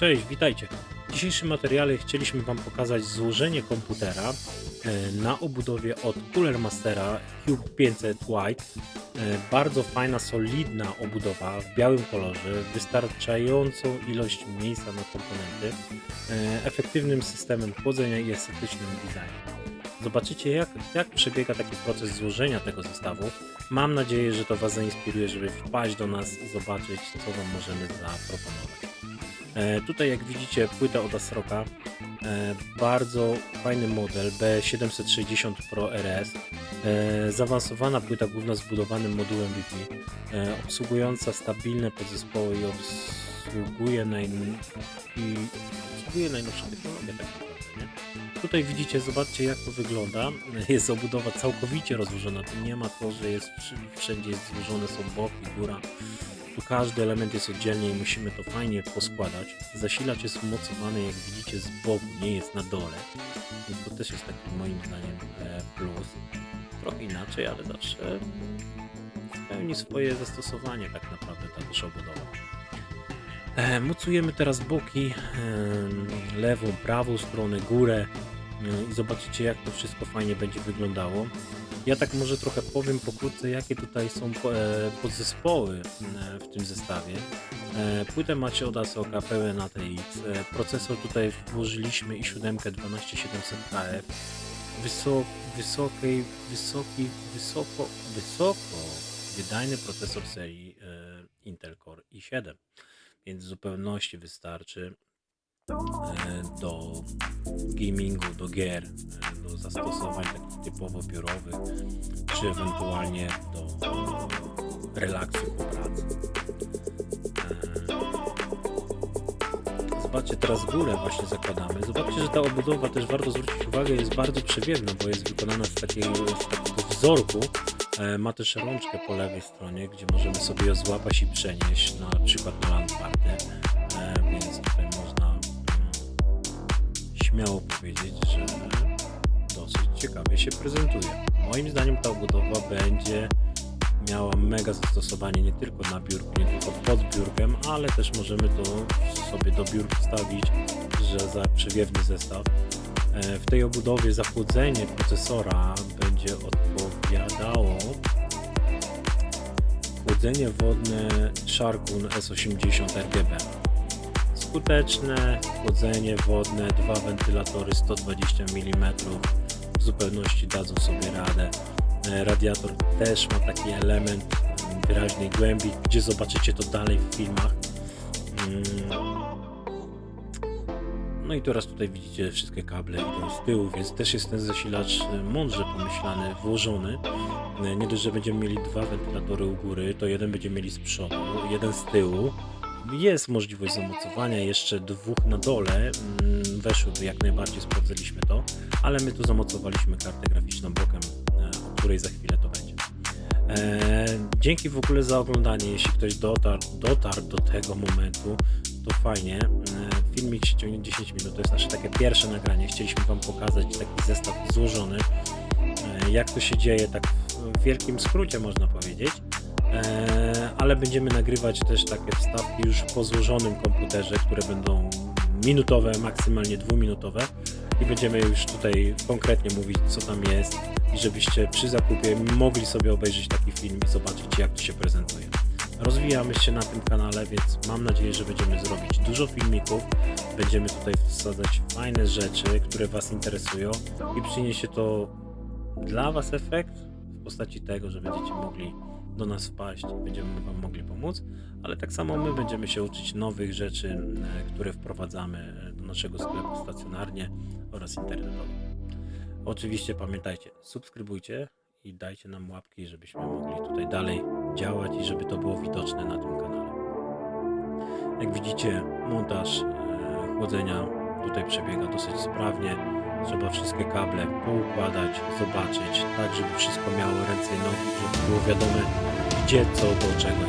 Cześć, witajcie. W dzisiejszym materiale chcieliśmy Wam pokazać złożenie komputera e, na obudowie od Cooler Mastera Cube 500 White. E, Bardzo fajna, solidna obudowa w białym kolorze, wystarczającą ilość miejsca na komponenty, e, efektywnym systemem chłodzenia i estetycznym designem. Zobaczycie jak, jak przebiega taki proces złożenia tego zestawu. Mam nadzieję, że to Was zainspiruje, żeby wpaść do nas i zobaczyć, co Wam możemy zaproponować. E, tutaj jak widzicie płytę od Asroka, e, bardzo fajny model B760 Pro RS, e, zaawansowana płyta główna z budowanym modułem Wi-Fi, obsługująca stabilne podzespoły i obsługuje, i obsługuje najnowsze technologie tak naprawdę, nie? Tutaj widzicie, zobaczcie jak to wygląda. Jest obudowa całkowicie rozłożona, tu nie ma to, że jest wszędzie jest złożone, są boki, góra. Tu każdy element jest oddzielnie i musimy to fajnie poskładać. Zasilacz jest umocowany, jak widzicie, z boku, nie jest na dole. To też jest taki moim zdaniem e, plus. Trochę inaczej, ale zawsze pełni swoje zastosowanie tak naprawdę ta też obudowa. E, Mocujemy teraz boki, lewą, prawą stronę, górę i zobaczycie jak to wszystko fajnie będzie wyglądało. Ja tak może trochę powiem pokrótce, jakie tutaj są e, podzespoły e, w tym zestawie. E, Płytę macie od Asoka, pełen ATX. E, Procesor tutaj włożyliśmy i 7 12700KF. Wysok, wysokiej, wysoki, wysoko, wysoko wydajny procesor serii e, Intel Core i7, więc w zupełności wystarczy e, do gamingu, do gier, e, do zastosowań takich typowo biurowych, czy ewentualnie do relaksu po pracy. E, Zobaczcie teraz górę właśnie zakładamy. Zobaczcie, że ta obudowa też warto zwrócić uwagę, jest bardzo przewiewna, bo jest wykonana z takiego, z takiego wzorku. E, Ma też rączkę po lewej stronie, gdzie możemy sobie ją złapać i przenieść na przykład na landparty. Śmiało powiedzieć, że dosyć ciekawie się prezentuje. Moim zdaniem ta obudowa będzie miała mega zastosowanie nie tylko na biurku, nie tylko pod biurkiem, ale też możemy to sobie do biurka wstawić, że za przewiewny zestaw. E, W tej obudowie zachłodzenie procesora będzie odpowiadało chłodzenie wodne Sharkun S80 RGB. Skuteczne chłodzenie wodne, dwa wentylatory 120 mm w zupełności dadzą sobie radę. E, Radiator też ma taki element mm, wyraźnej głębi, gdzie zobaczycie to dalej w filmach. Mm. No i teraz tutaj widzicie wszystkie kable idą z tyłu, więc też jest ten zasilacz e, mądrze pomyślany, włożony. E, Nie dość, że będziemy mieli dwa wentylatory u góry, to jeden będziemy mieli z przodu, jeden z tyłu. Jest możliwość zamocowania, jeszcze dwóch na dole mm, weszłyby jak najbardziej, sprawdzaliśmy to, ale my tu zamocowaliśmy kartę graficzną bokiem, e, o której za chwilę to będzie. E, dzięki w ogóle za oglądanie, jeśli ktoś dotarł, dotarł do tego momentu, to fajnie. E, filmik ciągnie 10 minut, to jest nasze takie pierwsze nagranie. Chcieliśmy Wam pokazać taki zestaw złożony, jak to się dzieje, tak w wielkim skrócie można powiedzieć. Ale będziemy nagrywać też takie wstawki już po złożonym komputerze, które będą minutowe, maksymalnie dwuminutowe. I będziemy już tutaj konkretnie mówić, co tam jest. I żebyście przy zakupie mogli sobie obejrzeć taki film i zobaczyć, jak to się prezentuje. Rozwijamy się na tym kanale, więc mam nadzieję, że będziemy zrobić dużo filmików, będziemy tutaj wsadzać fajne rzeczy, które Was interesują. I przyniesie to dla Was efekt w postaci tego, że będziecie mogli do nas wpaść i będziemy Wam mogli pomóc, ale tak samo my będziemy się uczyć nowych rzeczy, e, które wprowadzamy e, do naszego sklepu stacjonarnie oraz internetowo. Oczywiście pamiętajcie, subskrybujcie i dajcie nam łapki, żebyśmy mogli tutaj dalej działać i żeby to było widoczne na tym kanale. Jak widzicie, montaż e, chłodzenia tutaj przebiega dosyć sprawnie. Trzeba wszystkie kable poukładać, zobaczyć, tak żeby wszystko miało ręce i nogi, żeby było wiadome gdzie, co, do czego.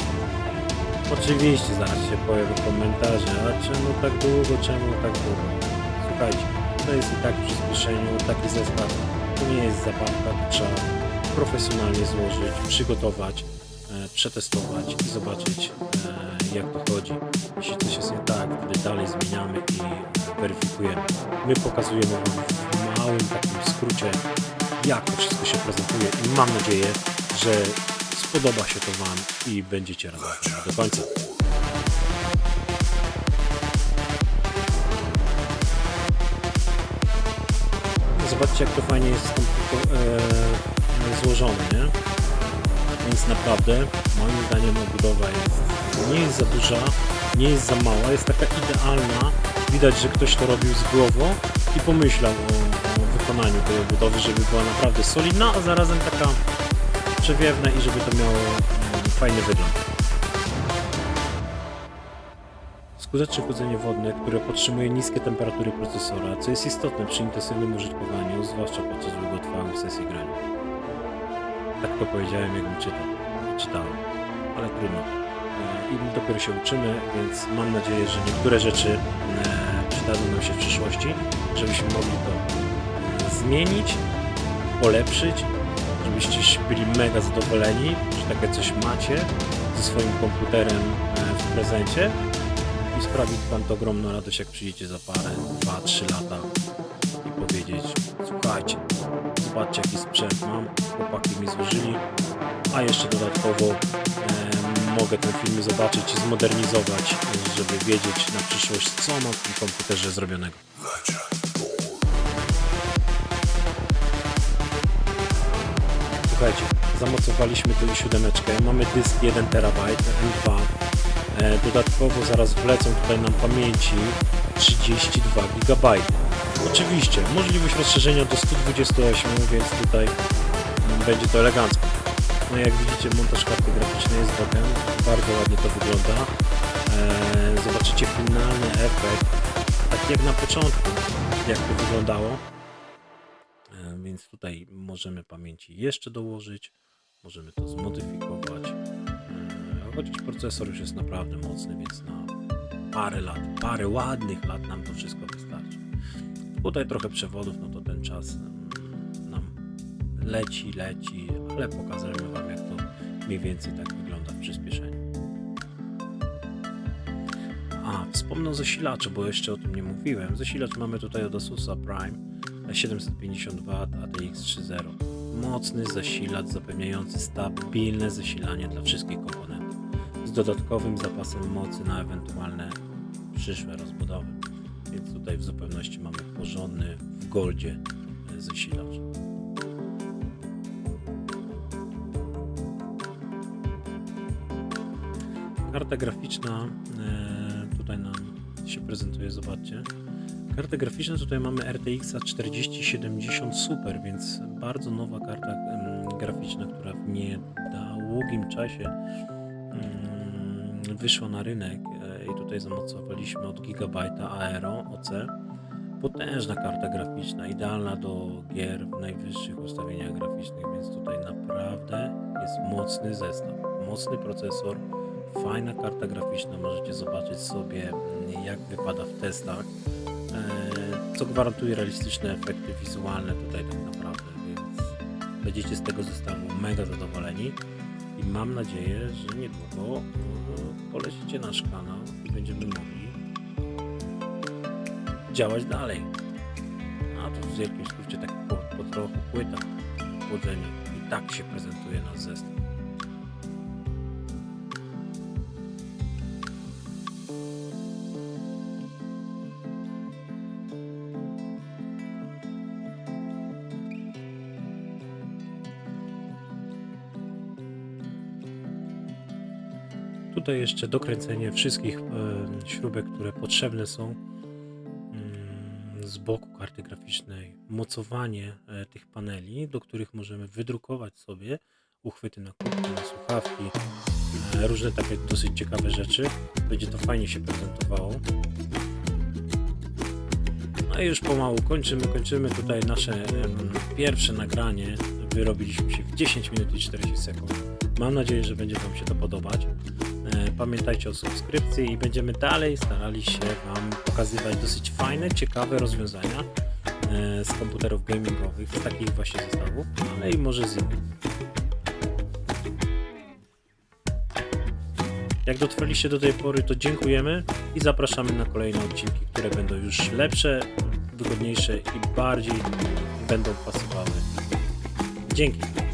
Oczywiście zaraz się pojawią komentarze, a czemu tak długo, czemu tak długo? Słuchajcie, to jest i tak przyspieszeniu, taki zestaw to nie jest zabawka, to trzeba profesjonalnie złożyć, przygotować e, przetestować i zobaczyć e, jak to chodzi. Jeśli coś jest nie tak, wtedy dalej zmieniamy i weryfikujemy. My pokazujemy w małym takim skrócie jak to wszystko się prezentuje i mam nadzieję, że spodoba się to Wam i będziecie razem do końca. Zobaczcie jak to fajnie jest e, złożone, nie? Więc naprawdę moim zdaniem obudowa jest, nie jest za duża, nie jest za mała, jest taka idealna. Widać, że ktoś to robił z głową i pomyślał o, o wykonaniu tej obudowy, żeby była naprawdę solidna, a zarazem taka przewiewna i żeby to miało mm, fajny wygląd. Skuteczne chłodzenie wodne, które podtrzymuje niskie temperatury procesora, co jest istotne przy intensywnym użytkowaniu, zwłaszcza podczas długotrwałych sesji grania. Tak to powiedziałem, jakbym czytał. Czytałem, ale trudno. E, I dopiero się uczymy, więc mam nadzieję, że niektóre rzeczy e, przydadzą nam się w przyszłości, żebyśmy mogli to e, zmienić, polepszyć, żebyście byli mega zadowoleni, że takie coś macie ze swoim komputerem e, w prezencie i sprawi Wam to ogromną radość, jak przyjdziecie za parę, 2-3 lata i powiedzieć, słuchajcie, zobaczcie jaki sprzęt mam, chłopaki mi złożyli, a jeszcze dodatkowo em, mogę ten film zobaczyć i zmodernizować, żeby wiedzieć na przyszłość, co mam w tym komputerze zrobionego. Słuchajcie, zamocowaliśmy tu siódemeczkę, mamy dysk 1 TB M2, E, Dodatkowo zaraz wlecą tutaj nam pamięci 32 GB. Oczywiście, możliwość rozszerzenia do 128, więc tutaj będzie to elegancko. No jak widzicie montaż karty graficznej jest bokiem, bardzo ładnie to wygląda. E, Zobaczycie finalny efekt, tak jak na początku, jak to wyglądało. E, Więc tutaj możemy pamięci jeszcze dołożyć, możemy to zmodyfikować. E, Chociaż procesor już jest naprawdę mocny, więc na parę lat, parę ładnych lat nam to wszystko wystarczy. Tutaj trochę przewodów, no to ten czas mm, nam leci, leci, ale pokażemy Wam jak to mniej więcej tak wygląda w przyspieszeniu. Wspomnę o zasilaczu, bo jeszcze o tym nie mówiłem. Zasilacz mamy tutaj od Asusa Prime 750W ATX 3.0. Mocny zasilacz zapewniający stabilne zasilanie dla wszystkich komponentów z dodatkowym zapasem mocy na ewentualne przyszłe rozbudowy. Więc tutaj w zupełności mamy porządny w goldzie e, zasilacz. Karta graficzna e, się prezentuje, zobaczcie. Karta graficzna tutaj mamy RTX 4070 Super, więc bardzo nowa karta graficzna, która w niedługim czasie wyszła na rynek e, i tutaj zamocowaliśmy od Gigabyte'a Aero OC. Potężna karta graficzna, idealna do gier w najwyższych ustawieniach graficznych, więc tutaj naprawdę jest mocny zestaw, mocny procesor, fajna karta graficzna, możecie zobaczyć sobie mm, jak wypada w testach, e, co gwarantuje realistyczne efekty wizualne tutaj tak naprawdę, więc będziecie z tego zestawu mega zadowoleni i mam nadzieję, że niedługo e, polecicie nasz kanał i będziemy mogli działać dalej. A to w wielkim skrócie tak po, po trochu płyta chłodzenie i tak się prezentuje nasz zestaw. Tutaj jeszcze dokręcenie wszystkich e, śrubek, które potrzebne są mm, z boku karty graficznej, mocowanie e, tych paneli, do których możemy wydrukować sobie uchwyty na kubki, na słuchawki, e, różne takie dosyć ciekawe rzeczy. Będzie to fajnie się prezentowało. No i już pomału kończymy, kończymy tutaj nasze pierwsze nagranie. Wyrobiliśmy się w 10 minut i 40 sekund. Mam nadzieję, że będzie Wam się to podobać. Pamiętajcie o subskrypcji i będziemy dalej starali się Wam pokazywać dosyć fajne, ciekawe rozwiązania e, z komputerów gamingowych, z takich właśnie zestawów, ale i może z innych. Jak dotrwaliście do tej pory, to dziękujemy i zapraszamy na kolejne odcinki, które będą już lepsze, wygodniejsze i bardziej będą pasowały. Dzięki.